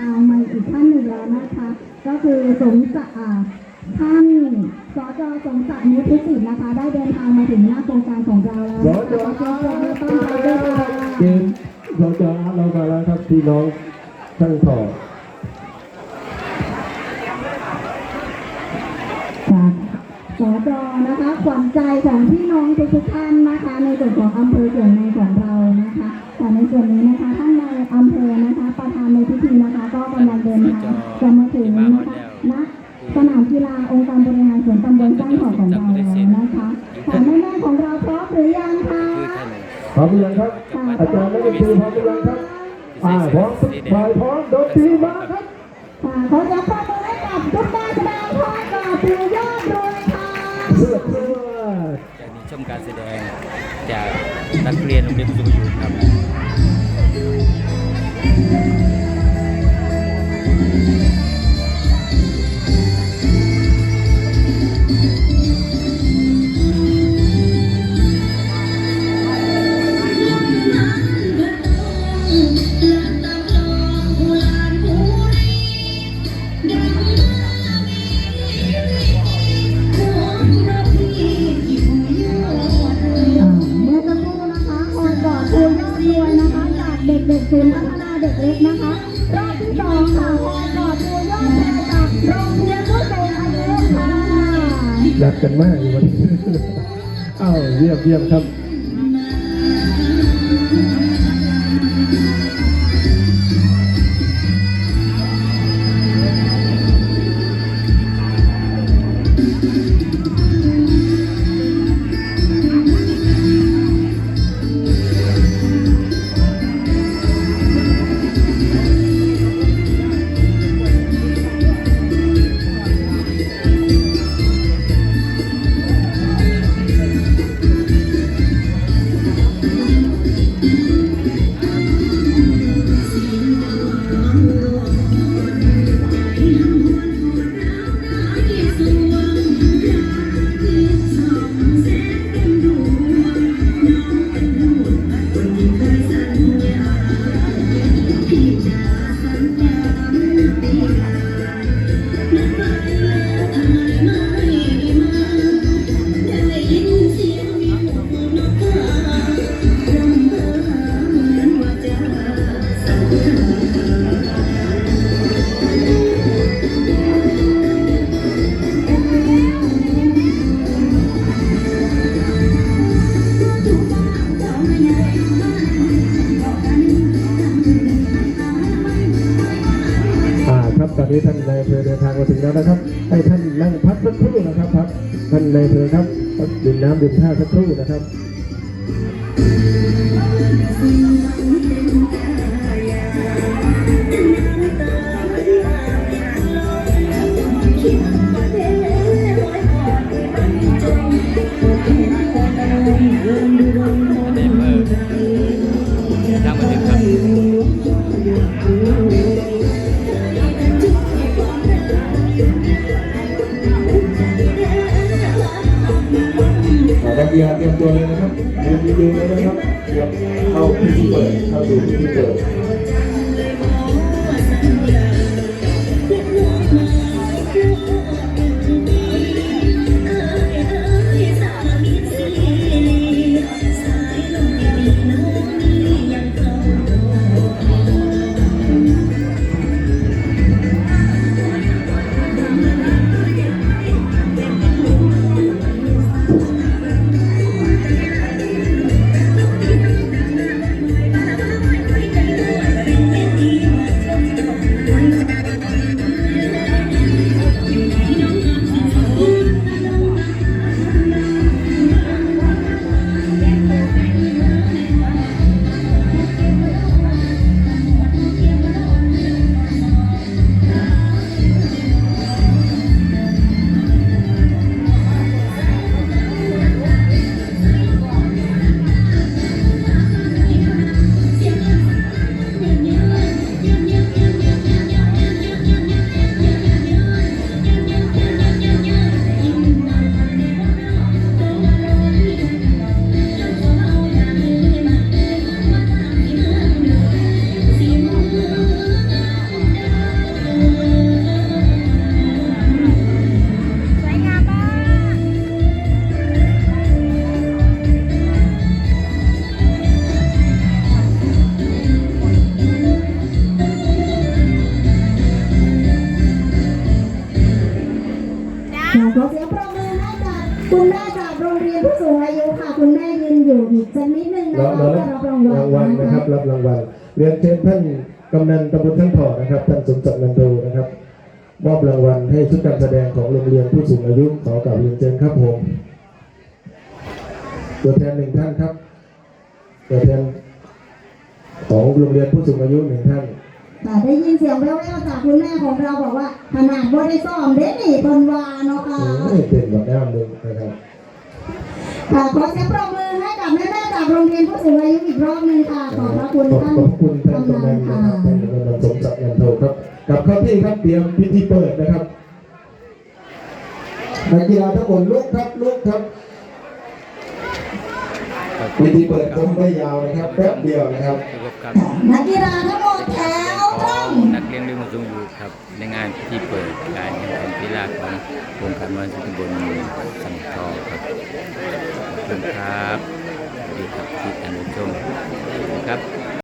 ทางมาอีกท่านหนึ่งแล้วนะคะ ก็คือสมศักดิ์อ่าท่านสจสมศักดิ์มุทุสิทธิ์นะคะ ได้เดินทางมาถึงหน้าโครงการของเราแล้วนะคะขอเสียงปรบมือต้อนรับด้วยค่ะเกมเราจะเรามาแล้วครับพี่น้องช่างต่อจากสจนะคะขวัญใจของพี่น้องทุกๆท่านนะคะ ในส่วนของอำเภอเกี่ยวในของเรา ส่วนนี้นะคะท่านในายอำเภอนะคะประธานในพิธีนะคะ ก็กำลังเดินทางจะมาถึงนะคะณสนามกีฬาองค์การบริหารส่วนตำบลจ้างขอของเราแล้วนะคะค่ะแม่ๆของเราพร้อมหรือยังคะพร้อมหรือยังครับ อาจารย์นักดนตรีพร้อมหรือยังครับอ่าพร้อมทุกฝ่ายพร้อมดนตรีมาครับค่ะขอจะปรบมือให้กับทุกการแสดงทอดก่อปิวยอดรวยค่ะเพื่อเพื่อจากนี้ชมการแสดงจาก นักเรียนโรงเรียนสุขยุครับ ด็กๆศูนย์พัฒนาเด็กเล็กนะคะรอบที่สองค่ะคอยกอดครูยอดรวยจากโรงเรียนผู้สูงอายุค่ะ รักกันมากอยู่วันนี้ อ้าวเยี่ยมเยี่ยมครับานนายอำเภอเดินทางมาถึงแล้วนะครับ ให้ท่านนั่งพักสักครู่นะครับครับท่านนายอำเภอครับดื่มน้ำดื่มท่าสักครู่นะครับ รียมตัวเลยนะครับเตรียืนเลยนะครับเตรียมเข้าพิธีเปิดเข้าสู่พิธีเปิด ขอเสียงปรบมือให้กับคุณแม่จากโรงเรียนผู้สูงอายุค่ะ คุณแม่ยืนอยู่อีกสักนิดนึงนะเราคะเราเพื่อรับรับรางวัลรางวัลนะนะครับคะรับรางวัลเรียนเชิญท่านกำนันตำบลทั้งถอดนะครับท่านสมศักดิ์นันโดนะครับมอบรางวัลให้ชุดการแสดงของโรงเรียนผู้สูงอายุขอกราบเรียนเชิญครับผมตัวแทนหนึ่งท่านครับตัวแทนของโรงเรียนผู้สูงอายุหนึ่งท่าน ค่ะได้ยินเสียงแว่วๆจากคุณแม่ของเราบอกว่าขนาดบ่ได้ซ้อมเด้นี่เพิ่นว่าเนาะค่ะเอ้ยเป็นแบบน้ำเลยนะครับค่ะขอเสียงปรบมือให้กับแม่ๆจากโรงเรียนผู้สูงอายุอีกรอบหนึงค่ะขอบพระคุณขอบท่านขอบคุณท่านกำนันนะค่ะครับท่านกำนันสมศักดิ์นันโทครับกลับเข้าที่ครับเตรียมพิธีเปิดนะครับนักกีฬาทั้งหมดลุกครับลุกครับพิธีเปิดคงไม่ยาวนะครับแป๊บเดียวนะครับประกอบกับนักกีฬาทั้งหมด นักเรียนเรื่องสูงอยู่ครับในงานที่เปิดการแข่งขันกีฬาของโครงการวันสุขบนสังทอครับขอบคุณครับสวัสดีครับที่กานผู้ชมครับ